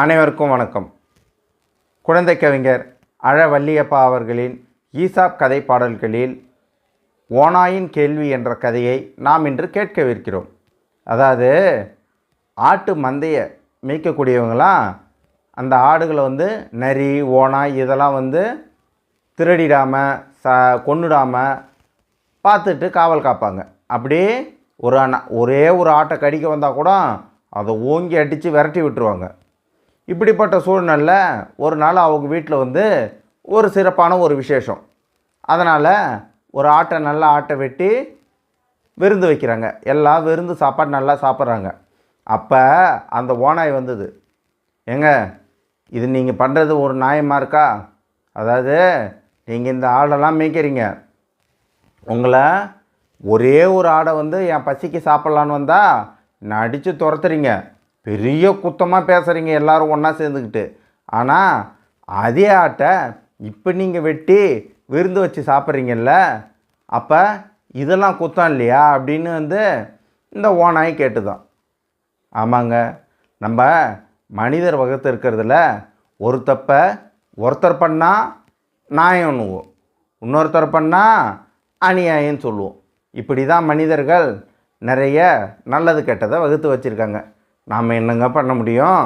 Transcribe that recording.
அனைவருக்கும் வணக்கம். குழந்தை கவிஞர் அழ வள்ளியப்பா அவர்களின் ஈசாப் கதை பாடல்களில் ஓனாயின் கேள்வி என்ற கதையை நாம் இன்று கேட்கவிருக்கிறோம். அதாவது ஆட்டு மந்தையை மேய்க்கக்கூடியவங்களாம் அந்த ஆடுகளை வந்து நரி ஓனாய் இதெல்லாம் வந்து திருடிடாமல் ச கொன்னுடாமல் பார்த்துட்டு காவல் காப்பாங்க. அப்படியே ஒரு அண்ணா ஒரே ஒரு ஆட்டை கடிக்க வந்தால் கூட அதை ஓங்கி அடித்து விரட்டி விட்டுருவாங்க. இப்படிப்பட்ட சூழ்நிலையில் ஒரு நாள் அவங்க வீட்டில் வந்து ஒரு சிறப்பான ஒரு விசேஷம். அதனால் ஒரு ஆட்டை நல்லா ஆட்டை வெட்டி விருந்து வைக்கிறாங்க. எல்லாம் விருந்து சாப்பாடு நல்லா சாப்பிட்றாங்க. அப்போ அந்த ஓனாய் வந்தது. ஏங்க இது நீங்கள் பண்ணுறது ஒரு நியாயமாக இருக்கா? அதாவது நீங்கள் இந்த ஆடெல்லாம் மேய்க்கிறீங்க. உங்களை ஒரே ஒரு ஆடை வந்து என் பசிக்கு சாப்பிட்லான்னு வந்தால் நான் அடித்து துரத்துறீங்க. பெரிய குத்தமாக பேசுகிறீங்க எல்லோரும் ஒன்றா சேர்ந்துக்கிட்டு ஆனால் அதே ஆட்டை இப்போ நீங்கள் வெட்டி விருந்து வச்சு சாப்பிட்றீங்கல்ல அப்போ இதெல்லாம் குத்தம் இல்லையா அப்படின்னு வந்து இந்த ஓனாய் கேட்டுதான். ஆமாங்க. நம்ம மனிதர் வகுத்து இருக்கிறதுல ஒரு தப்பை ஒருத்தர் பண்ணால் நாயம்னுவோம் இன்னொருத்தர் பண்ணால் அநியாயம்னு சொல்லுவோம். இப்படி தான் மனிதர்கள் நிறைய நல்லது கெட்டதை வகுத்து வச்சுருக்காங்க. நாம் என்னங்க பண்ண முடியும்?